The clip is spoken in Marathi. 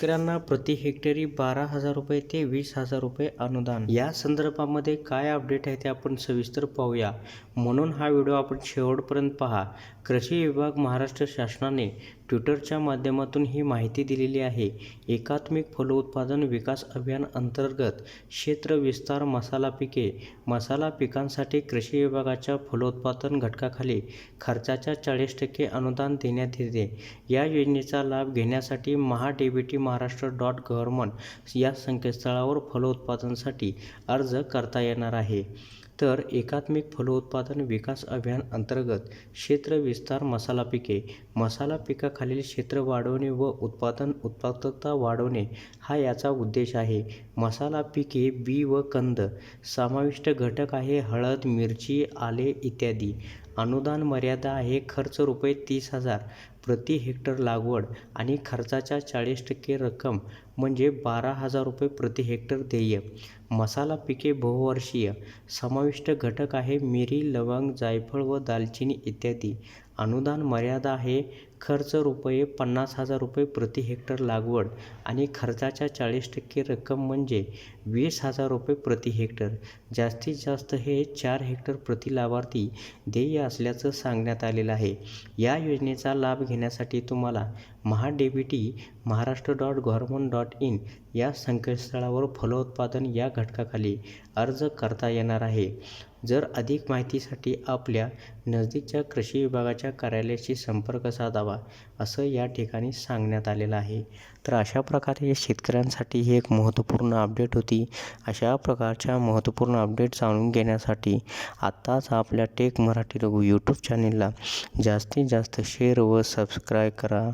शेतकऱ्यांना प्रति हेक्टरी बारा हजार रुपये ते वीस हजार रुपये अनुदान. या संदर्भामध्ये काय अपडेट आहे ते आपण सविस्तर पाहूया. म्हणून हा व्हिडिओ आपण शेवटपर्यंत पहा. कृषी विभाग महाराष्ट्र शासनाने ट्विटरच्या माध्यमातून ही माहिती दिलेली आहे. एकात्मिक फलोत्पादन विकास अभियान अंतर्गत क्षेत्र विस्तार मसाला पिके मसाला पिकांसाठी कृषी विभागाच्या फलोत्पादन घटकाखाली खर्चाच्या चाळीस टक्के अनुदान देण्यात येते. या योजनेचा लाभ घेण्यासाठी Maha DBT Maharashtra dot government या संकेतस्थळावर फलोत्पादनासाठी अर्ज करता येणार आहे. तर एकात्मिक फलोत्पादन विकास अभियान अंतर्गत क्षेत्र विस्तार मसाला पिके मसाला पिका खालील क्षेत्र वाढवणे व उत्पादन उत्पादकता वाढवणे हा याचा उद्देश आहे. मसाला पिके बी व कंद समाविष्ट घटक आहे हळद मिरची आले इत्यादी. अनुदान मर्यादा आहे खर्च रुपये तीस हजार प्रति हेक्टर लागवड आणि खर्चाच्या चाळीस टक्के रक्कम म्हणजे बारा हजार रुपये प्रति हेक्टर देय. मसाला पिके बहुवर्षीय समाविष्ट घटक आहे मिरी लवंग जायफळ व दालचिनी इत्यादी. अनुदान मर्यादा आहे खर्च रुपये पन्नास हजार रुपये प्रति हेक्टर लागवड आणि खर्चाच्या चाळीस टक्के रक्कम म्हणजे वीस हजार रुपये प्रति हेक्टर. जास्तीत जास्त हे चार हेक्टर प्रति लाभार्थी देय असल्याचं सांगण्यात आलेलं आहे. या योजनेचा लाभ घेण्यासाठी तुम्हाला Maha Maharashtra dot government dot in या संकेतस्थळावर फलोत्पादन या घटकाखाली अर्ज करता येणार आहे. जर अधिक माहितीसाठी आपल्या नजदीकच्या कृषी विभागाच्या कार्यालयाशी संपर्क साधावा असं या ठिकाणी सांगण्यात आलेलं आहे. तर अशा प्रकारे शेतकऱ्यांसाठी ही एक महत्त्वपूर्ण अपडेट होती. अशा प्रकारच्या महत्त्वपूर्ण अपडेट जाणून घेण्यासाठी आत्ताच आपल्या टेक मराठी रघु यूट्यूब चॅनेलला जास्तीत जास्त शेअर व सबस्क्राईब करा.